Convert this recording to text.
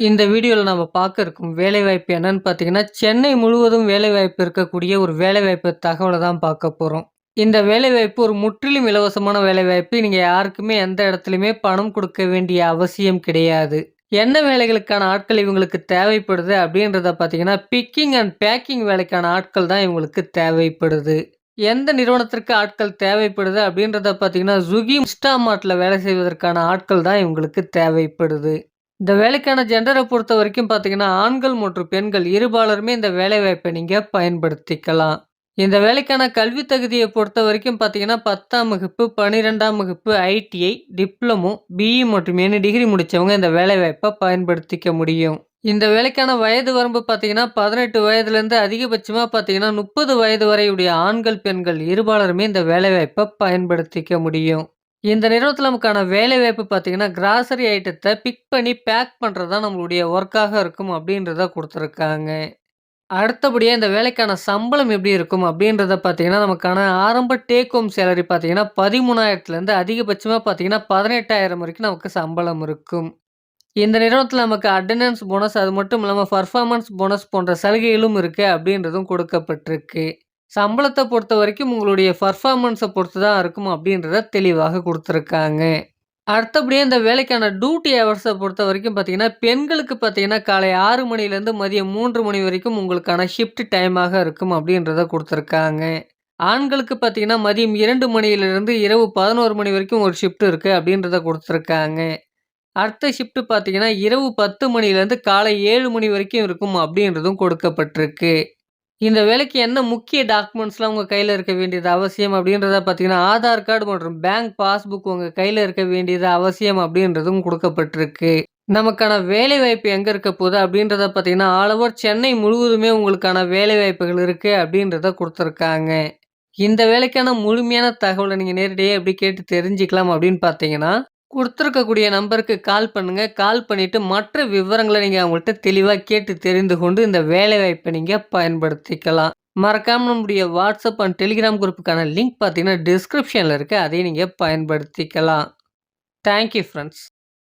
இந்த வீடியோவில் நம்ம பார்க்க இருக்கும் வேலைவாய்ப்பு என்னன்னு பார்த்தீங்கன்னா சென்னை முழுவதும் வேலைவாய்ப்பு இருக்கக்கூடிய ஒரு வேலைவாய்ப்பு தகவலை தான் பார்க்க போகிறோம் இந்த வேலைவாய்ப்பு ஒரு முற்றிலும் இலவசமான வேலைவாய்ப்பு. நீங்கள் யாருக்குமே எந்த இடத்துலையுமே பணம் கொடுக்க வேண்டிய அவசியம் கிடையாது. என்ன வேலைகளுக்கான ஆட்கள் இவங்களுக்கு தேவைப்படுது அப்படின்றத பார்த்தீங்கன்னா பிக்கிங் அண்ட் பேக்கிங் வேலைக்கான ஆட்கள் தான் இவங்களுக்கு தேவைப்படுது. எந்த நிறுவனத்திற்கு ஆட்கள் தேவைப்படுது அப்படின்றத பார்த்தீங்கன்னா ஜுகி இன்ஸ்டாமார்ட்டில் வேலை செய்வதற்கான ஆட்கள் தான் இவங்களுக்கு தேவைப்படுது. இந்த வேலைக்கான ஜெண்டரை பொறுத்த வரைக்கும் பார்த்தீங்கன்னா ஆண்கள் மற்றும் பெண்கள் இருபாலருமே இந்த வேலைவாய்ப்பை நீங்கள் பயன்படுத்திக்கலாம். இந்த வேலைக்கான கல்வி தகுதியை பொறுத்த வரைக்கும் பார்த்தீங்கன்னா பத்தாம் வகுப்பு பன்னிரெண்டாம் வகுப்பு ஐடிஐ டிப்ளமோ பிஇ மற்றும் என்ன டிகிரி முடித்தவங்க இந்த வேலைவாய்ப்பை பயன்படுத்திக்க முடியும். இந்த வேலைக்கான வயது வரம்பு பார்த்தீங்கன்னா பதினெட்டு வயதுலேருந்து அதிகபட்சமாக பார்த்தீங்கன்னா முப்பது வயது வரையுடைய ஆண்கள் பெண்கள் இருபாலருமே இந்த வேலைவாய்ப்பை பயன்படுத்திக்க முடியும். இந்த நிறுவனத்தில் நமக்கான வேலைவாய்ப்பு பார்த்தீங்கன்னா கிராசரி ஐட்டத்தை பிக் பண்ணி பேக் பண்ணுறது தான் நம்மளுடைய ஒர்க்காக இருக்கும் அப்படின்றத கொடுத்துருக்காங்க. அடுத்தபடியாக இந்த வேலைக்கான சம்பளம் எப்படி இருக்கும் அப்படின்றத பார்த்தீங்கன்னா நமக்கான ஆரம்ப டேக் ஹோம் சேலரி பார்த்தீங்கன்னா பதிமூணாயிரத்துலேருந்து அதிகபட்சமாக பார்த்தீங்கன்னா பதினெட்டாயிரம் வரைக்கும் நமக்கு சம்பளம் இருக்கும். இந்த நிறுவனத்தில் நமக்கு அட்டண்டன்ஸ் போனஸ் அது மட்டும் இல்லாமல் பர்ஃபார்மன்ஸ் போனஸ் போன்ற சலுகைகளும் இருக்குது அப்படின்றதும் கொடுக்கப்பட்டிருக்கு. சம்பளத்தை பொறுத்த வரைக்கும் உங்களுடைய பர்ஃபார்மன்ஸை பொறுத்து தான் இருக்கும் அப்படின்றத தெளிவாக கொடுத்துருக்காங்க. அடுத்தபடியே இந்த வேலைக்கான டியூட்டி ஹவர்ஸை பொறுத்த வரைக்கும் பார்த்தீங்கன்னா பெண்களுக்கு பார்த்தீங்கன்னா காலை ஆறு மணிலேருந்து மதியம் மூன்று மணி வரைக்கும் உங்களுக்கான ஷிஃப்ட் டைமாக இருக்கும் அப்படின்றத கொடுத்துருக்காங்க. ஆண்களுக்கு பார்த்தீங்கன்னா மதியம் இரண்டு மணியிலிருந்து இரவு பதினோரு மணி வரைக்கும் ஒரு ஷிஃப்ட் இருக்குது அப்படின்றத கொடுத்துருக்காங்க. அடுத்த ஷிஃப்ட் பார்த்தீங்கன்னா இரவு பத்து மணிலேருந்து காலை ஏழு மணி வரைக்கும் இருக்கும் அப்படின்றதும் கொடுக்கப்பட்டிருக்கு. இந்த வேலைக்கு என்ன முக்கிய டாக்குமெண்ட்ஸ்லாம் உங்கள் கையில் இருக்க வேண்டியது அவசியம் அப்படின்றத பார்த்தீங்கன்னா ஆதார் கார்டு மற்றும் பேங்க் பாஸ்புக் உங்கள் கையில் இருக்க வேண்டியது அவசியம் அப்படின்றதும் கொடுக்கப்பட்டிருக்கு. நமக்கான வேலை வாய்ப்பு எங்கே இருக்க போகுது அப்படின்றத பார்த்தீங்கன்னா ஆல் ஓவர் சென்னை முழுவதுமே உங்களுக்கான வேலை வாய்ப்புகள் இருக்குது அப்படின்றத கொடுத்துருக்காங்க. இந்த வேலைக்கான முழுமையான தகவலை நீங்கள் நேரடியாக எப்படி கேட்டு தெரிஞ்சுக்கலாம் அப்படின்னு பார்த்தீங்கன்னா கொடுத்துருக்கக்கூடிய நம்பருக்கு கால் பண்ணுங்கள் கால் பண்ணிவிட்டு மற்ற விவரங்களை நீங்கள் அவங்கள்ட்ட தெளிவாக கேட்டு தெரிந்து கொண்டு இந்த வேலைவாய்ப்பை நீங்கள் பயன்படுத்திக்கலாம். மறக்காமல் நம்முடைய வாட்ஸ்அப் அண்ட் டெலிகிராம் குரூப்புக்கான லிங்க் பார்த்தீங்கன்னா டிஸ்கிரிப்ஷனில் இருக்குது அதையும் நீங்கள் பயன்படுத்திக்கலாம். Thank you friends